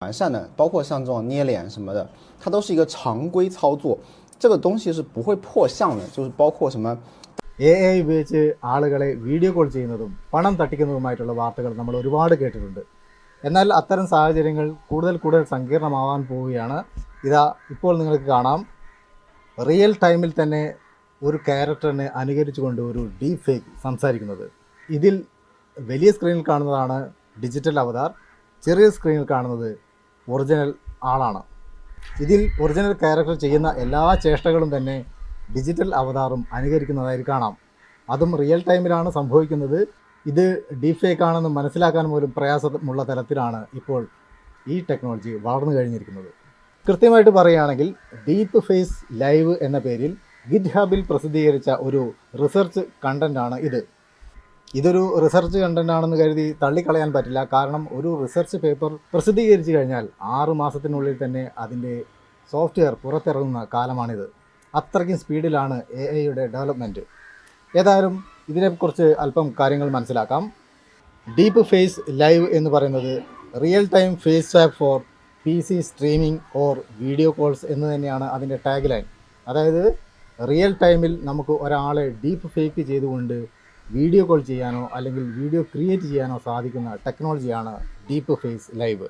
完善的，包括像这种捏脸什么的，它都是一个常规操作，这个东西是不会破相的，就是包括什么 A I ഉപയോഗിച്ച് ആളുകളെ video call ചെയ്യുന്നതും പണം തട്ടിക്കുന്നതുമായിട്ടുള്ള വാർത്തകൾ നമ്മൾ ഒരുപാട് കേട്ടിട്ടുണ്ട് എന്നാൽ അത്തരം സാഹചര്യങ്ങൾ കൂടുതൽ കൂടുതൽ സങ്കീർണമാവാൻ പോവുകയാണ് ഇതാ ഇപ്പോൾ നിങ്ങൾക്ക് കാണാം റിയൽ ടൈമിൽ തന്നെ ഒരു ക്യാരക്ടറിനെ അനുകരിച്ചുകൊണ്ട് ഒരു ഡീപ് ഫേക്ക് സംസാരിക്കുന്നത് ഇതിൽ വലിയ സ്ക്രീനിൽ കാണുന്നതാണ് ഡിജിറ്റൽ അവതാർ ചെറിയ സ്ക്രീനിൽ കാണുന്നത് ഒറിജിനൽ ആളാണ്. ഇതിൽ ഒറിജിനൽ ക്യാരക്ടർ ചെയ്യുന്ന എല്ലാ ചേഷ്ടകളും തന്നെ ഡിജിറ്റൽ അവതാറും അനുകരിക്കുന്നതായി കാണാം. അതും റിയൽ ടൈമിലാണ് സംഭവിക്കുന്നത്. ഇത് ഡീഫേക്ക് ആണെന്ന് മനസ്സിലാക്കാൻ പോലും പ്രയാസമുള്ള തരത്തിലാണ് ഇപ്പോൾ ഈ ടെക്നോളജി വളർന്നു കഴിഞ്ഞിരിക്കുന്നത്. കൃത്യമായിട്ട് പറയുകയാണെങ്കിൽ ഡീപ്പ് ഫേസ് ലൈവ് എന്ന പേരിൽ ഗിറ്റ് ഹബിൽ പ്രസിദ്ധീകരിച്ച ഒരു റിസർച്ച് കണ്ടന്റാണ് ഇത്. ഇതൊരു റിസർച്ച് കണ്ടന്റ് ആണെന്ന് കരുതി തള്ളിക്കളയാൻ പറ്റില്ല. കാരണം ഒരു റിസർച്ച് പേപ്പർ പ്രസിദ്ധീകരിച്ചു കഴിഞ്ഞാൽ ആറ് മാസത്തിനുള്ളിൽ തന്നെ അതിന്റെ സോഫ്റ്റ്വെയർ പുറത്തിറങ്ങുന്ന കാലമാണിത്. അത്രയ്ക്കും സ്പീഡിലാണ് എ ഐയുടെ ഡെവലപ്മെന്റ് ഏതായാലും ഇതിനെക്കുറിച്ച് അല്പം കാര്യങ്ങൾ മനസ്സിലാക്കാം. ഡീപ്പ് ഫേസ് ലൈവ് എന്ന് പറയുന്നത് real time face app for P C streaming or video calls എന്ന് തന്നെയാണ് അതിന്റെ ടാഗ് ലൈൻ അതായത് റിയൽ ടൈമിൽ നമുക്ക് ഒരാളെ ഡീപ്പ് ഫേക്ക് ചെയ്തുകൊണ്ട് വീഡിയോ കോൾ ചെയ്യാനോ അല്ലെങ്കിൽ വീഡിയോ ക്രിയേറ്റ് ചെയ്യാനോ സാധിക്കുന്ന ടെക്നോളജിയാണ് ഡീപ്പ് ഫേസ് ലൈവ്.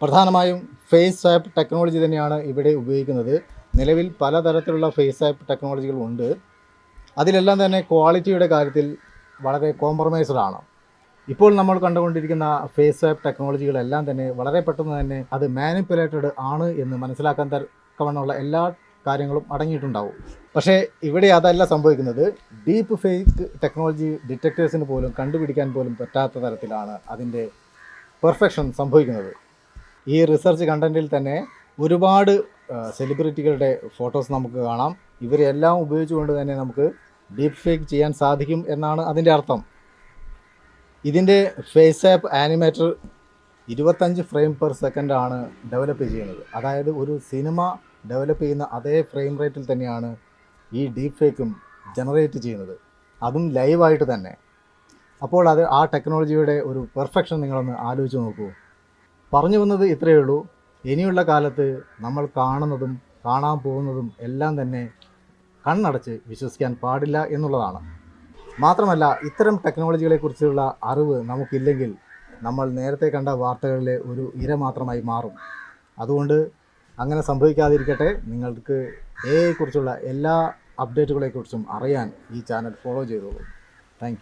പ്രധാനമായും ഫേസ് ആപ്പ് ടെക്നോളജി തന്നെയാണ് ഇവിടെ ഉപയോഗിക്കുന്നത്. നിലവിൽ പലതരത്തിലുള്ള ഫേസ് ആപ്പ് ടെക്നോളജികൾ ഉണ്ട്. അതിലെല്ലാം തന്നെ ക്വാളിറ്റിയുടെ കാര്യത്തിൽ വളരെ കോംപ്രമൈസ്ഡ് ആണ്. ഇപ്പോൾ നമ്മൾ കണ്ടുകൊണ്ടിരിക്കുന്ന ഫേസ് ആപ്പ് ടെക്നോളജികളെല്ലാം തന്നെ വളരെ പെട്ടെന്ന് തന്നെ അത് മാനിപ്പുലേറ്റഡ് ആണ് എന്ന് മനസ്സിലാക്കാൻ തക്കവണ്ണമുള്ള എല്ലാ കാര്യങ്ങളും അടങ്ങിയിട്ടുണ്ടാവും. പക്ഷേ ഇവിടെ അതല്ല സംഭവിക്കുന്നത്. ഡീപ്പ് ഫേക്ക് ടെക്നോളജി ഡിറ്റക്ടേഴ്സിന് പോലും കണ്ടുപിടിക്കാൻ പോലും പറ്റാത്ത തരത്തിലാണ് അതിന്റെ പെർഫെക്ഷൻ സംഭവിക്കുന്നത്. ഈ റിസർച്ച് കണ്ടന്റിൽ തന്നെ ഒരുപാട് സെലിബ്രിറ്റികളുടെ ഫോട്ടോസ് നമുക്ക് കാണാം. ഇവരെല്ലാം ഉപയോഗിച്ചുകൊണ്ട് തന്നെ നമുക്ക് ഡീപ്പ് ഫേക്ക് ചെയ്യാൻ സാധിക്കും എന്നാണ് അതിന്റെ അർത്ഥം. ഇതിന്റെ ഫേസ് ആപ്പ് ആനിമേറ്റർ ഇരുപത്തഞ്ച് ഫ്രെയിം പെർ സെക്കൻഡാണ് ഡെവലപ്പ് ചെയ്യുന്നത്. അതായത് ഒരു സിനിമ ഡെവലപ്പ് ചെയ്യുന്ന അതേ ഫ്രെയിം റേറ്റിൽ തന്നെയാണ് ഈ ഡീപ് ഫേക്കും ജനറേറ്റ് ചെയ്യുന്നത്. അതും ലൈവായിട്ട് തന്നെ. അപ്പോൾ അത് ആ ടെക്നോളജിയുടെ ഒരു പെർഫെക്ഷൻ നിങ്ങളൊന്ന് ആലോചിച്ച് നോക്കൂ. പറഞ്ഞു വന്നത് ഇത്രയേ ഉള്ളൂ. ഇനിയുള്ള കാലത്ത് നമ്മൾ കാണുന്നതും കാണാൻ പോകുന്നതും എല്ലാം തന്നെ കണ്ണടച്ച് വിശ്വസിക്കാൻ പാടില്ല എന്നുള്ളതാണ്. മാത്രമല്ല ഇത്തരം ടെക്നോളജികളെക്കുറിച്ചുള്ള അറിവ് നമുക്കില്ലെങ്കിൽ നമ്മൾ നേരത്തെ കണ്ട വാർത്തകളിലെ ഒരു ഇര മാത്രമായി മാറും. അതുകൊണ്ട് അങ്ങനെ സംഭവിക്കാതിരിക്കട്ടെ. നിങ്ങൾക്ക് എ കുറിച്ചുള്ള എല്ലാ അപ്ഡേറ്റുകളെക്കുറിച്ചും അറിയാൻ ഈ ചാനൽ ഫോളോ ചെയ്തോളൂ. താങ്ക്